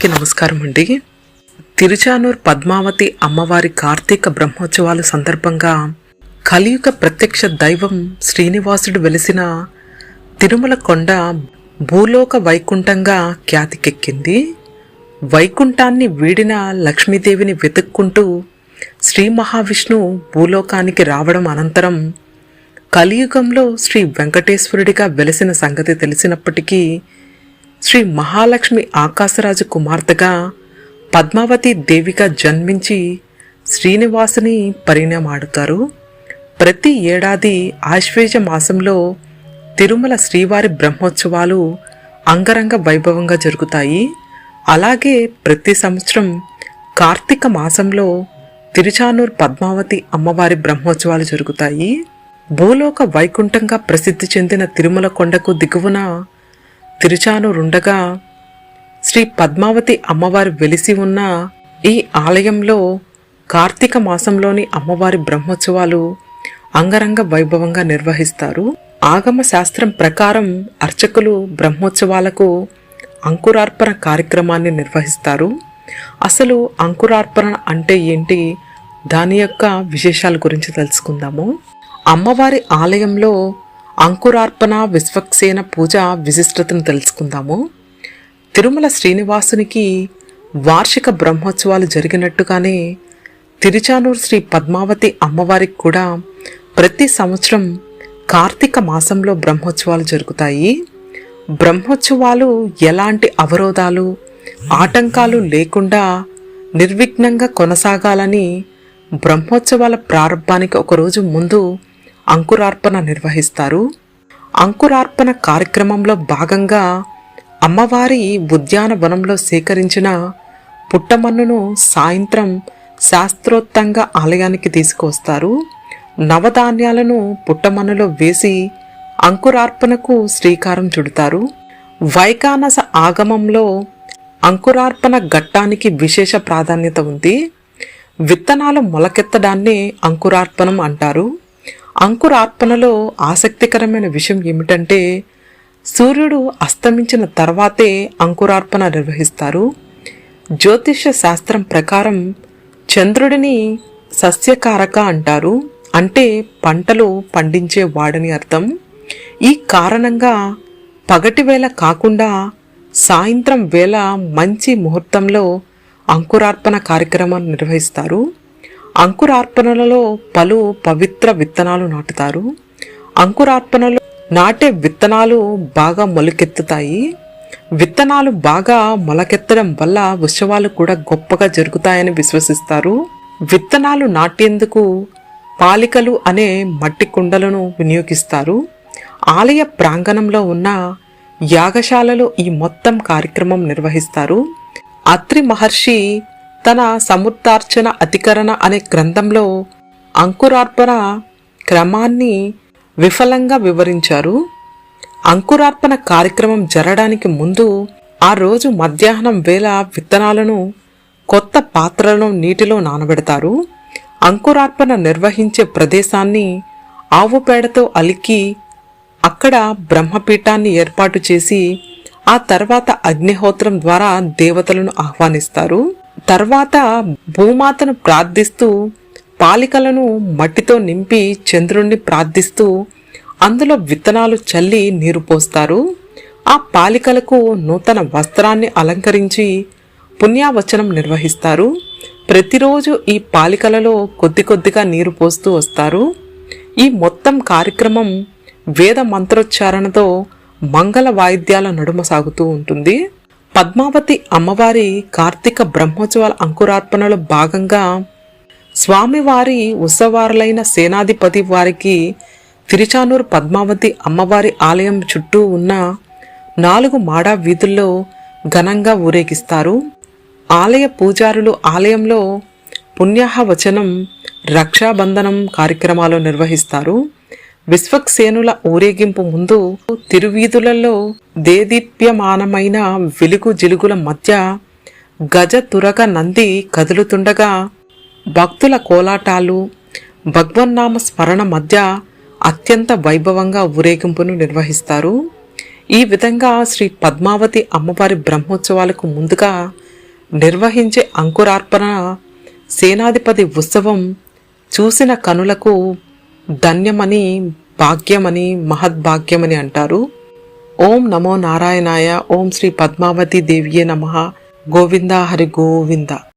అందరికీ నమస్కారం అండి. తిరుచానూర్ పద్మావతి అమ్మవారి కార్తీక బ్రహ్మోత్సవాల సందర్భంగా కలియుగ ప్రత్యక్ష దైవం శ్రీనివాసుడు వెలిసిన తిరుమల కొండ భూలోక వైకుంఠంగా ఖ్యాతికెక్కింది. వైకుంఠాన్ని వీడిన లక్ష్మీదేవిని వెతుక్కుంటూ శ్రీ మహావిష్ణు భూలోకానికి రావడం అనంతరం కలియుగంలో శ్రీ వెంకటేశ్వరుడిగా వెలిసిన సంగతి తెలిసినప్పటికీ శ్రీ మహాలక్ష్మి ఆకాశరాజు కుమార్తెగా పద్మావతి దేవిగా జన్మించి శ్రీనివాసుని పరిణయమాడుతారు. ప్రతి ఏడాది ఆశ్వేజ మాసంలో తిరుమల శ్రీవారి బ్రహ్మోత్సవాలు అంగరంగ వైభవంగా జరుగుతాయి. అలాగే ప్రతి సంవత్సరం కార్తీక మాసంలో తిరుచానూర్ పద్మావతి అమ్మవారి బ్రహ్మోత్సవాలు జరుగుతాయి. భూలోక వైకుంఠంగా ప్రసిద్ధి చెందిన తిరుమల కొండకు దిగువన తిరుచానూరుండగా శ్రీ పద్మావతి అమ్మవారి వెలిసి ఉన్న ఈ ఆలయంలో కార్తీక మాసంలోని అమ్మవారి బ్రహ్మోత్సవాలు అంగరంగ వైభవంగా నిర్వహిస్తారు. ఆగమ శాస్త్రం ప్రకారం అర్చకులు బ్రహ్మోత్సవాలకు అంకురార్పణ కార్యక్రమాన్ని నిర్వహిస్తారు. అసలు అంకురార్పణ అంటే ఏంటి? దాని యొక్క విశేషాల గురించి తెలుసుకుందాము. అమ్మవారి ఆలయంలో అంకురార్పణ విశ్వక్సేన పూజ విశిష్టతను తెలుసుకుందాము. తిరుమల శ్రీనివాసునికి వార్షిక బ్రహ్మోత్సవాలు జరిగినట్టుగానే తిరుచానూరు శ్రీ పద్మావతి అమ్మవారికి కూడా ప్రతి సంవత్సరం కార్తీక మాసంలో బ్రహ్మోత్సవాలు జరుగుతాయి. బ్రహ్మోత్సవాలు ఎలాంటి అవరోధాలు ఆటంకాలు లేకుండా నిర్విఘ్నంగా కొనసాగాలని బ్రహ్మోత్సవాల ప్రారంభానికి ఒకరోజు ముందు అంకురార్పణ నిర్వహిస్తారు. అంకురార్పణ కార్యక్రమంలో భాగంగా అమ్మవారి ఉద్యానవనంలో సేకరించిన పుట్టమన్నును సాయంత్రం శాస్త్రోత్తంగా ఆలయానికి తీసుకొస్తారు నవధాన్యాలను పుట్టమన్నులో వేసి అంకురార్పణకు శ్రీకారం చుడతారు. వైకానస ఆగమంలో అంకురార్పణ ఘట్టానికి విశేష ప్రాధాన్యత ఉంది. విత్తనాలు మొలకెత్తడాన్ని అంకురార్పణం అంటారు. అంకురార్పణలో ఆసక్తికరమైన విషయం ఏమిటంటే సూర్యుడు అస్తమించిన తర్వాతే అంకురార్పణ నిర్వహిస్తారు. జ్యోతిష శాస్త్రం ప్రకారం చంద్రుడిని సస్యకారక అంటారు. అంటే పంటలు పండించే వాడని అర్థం. ఈ కారణంగా పగటి వేళ కాకుండా సాయంత్రం వేళ మంచి ముహూర్తంలో అంకురార్పణ కార్యక్రమం నిర్వహిస్తారు. అంకురార్పణలలో పలు పవిత్ర విత్తనాలు నాటుతారు. అంకురార్పణలో నాటే విత్తనాలు బాగా మొలకెత్తుతాయి. విత్తనాలు బాగా మొలకెత్తడం వల్ల ఉత్సవాలు కూడా గొప్పగా జరుగుతాయని విశ్వసిస్తారు. విత్తనాలు నాటేందుకు పాలికలు అనే మట్టి కుండలను వినియోగిస్తారు. ఆలయ ప్రాంగణంలో ఉన్న యాగశాలలో ఈ మొత్తం కార్యక్రమం నిర్వహిస్తారు. అత్రి మహర్షి తన సముద్రార్చన అధికరణ అనే గ్రంథంలో అంకురార్పణ క్రమాన్ని విఫలంగా వివరించారు. అంకురార్పణ కార్యక్రమం జరగడానికి ముందు ఆ రోజు మధ్యాహ్నం వేళ విత్తనాలను కొత్త పాత్రలను నీటిలో నానబెడతారు. అంకురార్పణ నిర్వహించే ప్రదేశాన్ని ఆవు పేడతో అలికి అక్కడ బ్రహ్మపీఠాన్ని ఏర్పాటు చేసి ఆ తర్వాత అగ్నిహోత్రం ద్వారా దేవతలను ఆహ్వానిస్తారు. తర్వాత భూమాతను ప్రార్థిస్తూ పాలికలను మట్టితో నింపి చంద్రుణ్ణి ప్రార్థిస్తూ అందులో విత్తనాలు చల్లి నీరు పోస్తారు. ఆ పాలికలకు నూతన వస్త్రాన్ని అలంకరించి పుణ్యావచనం నిర్వహిస్తారు. ప్రతిరోజు ఈ పాలికలలో కొద్ది కొద్దిగా నీరు పోస్తూ వస్తారు. ఈ మొత్తం కార్యక్రమం వేద మంత్రోచ్చారణతో మంగళ వాయిద్యాల నడుమ సాగుతూ ఉంటుంది. పద్మావతి అమ్మవారి కార్తీక బ్రహ్మోత్సవాల అంకురార్పణలో భాగంగా స్వామివారి ఉత్సవారులైన సేనాధిపతి వారికి తిరుచానూరు పద్మావతి అమ్మవారి ఆలయం చుట్టూ ఉన్న నాలుగు మాడా వీధుల్లో ఘనంగా ఊరేగిస్తారు. ఆలయ పూజారులు ఆలయంలో పుణ్యాహ వచనం రక్షాబంధనం కార్యక్రమాలు నిర్వహిస్తారు. విశ్వక్సేనుల ఊరేగింపు ముందు తిరువీధులలో దేదీప్యమానమైన వెలుగు జిలుగుల మధ్య గజ తురగ నంది కదులుతుండగా భక్తుల కోలాటాలు భగవన్నామ స్మరణ మధ్య అత్యంత వైభవంగా ఊరేగింపును నిర్వహిస్తారు. ఈ విధంగా శ్రీ పద్మావతి అమ్మవారి బ్రహ్మోత్సవాలకు ముందుగా నిర్వహించే అంకురార్పణ సేనాధిపతి ఉత్సవం చూసిన కనులకు ధన్యమని భాగ్యమని మహద్భాగ్యమని అంటారు. ఓం నమో నారాయణాయ ఓం శ్రీ పద్మావతి దేవియే నమ. గోవింద హరి గోవింద.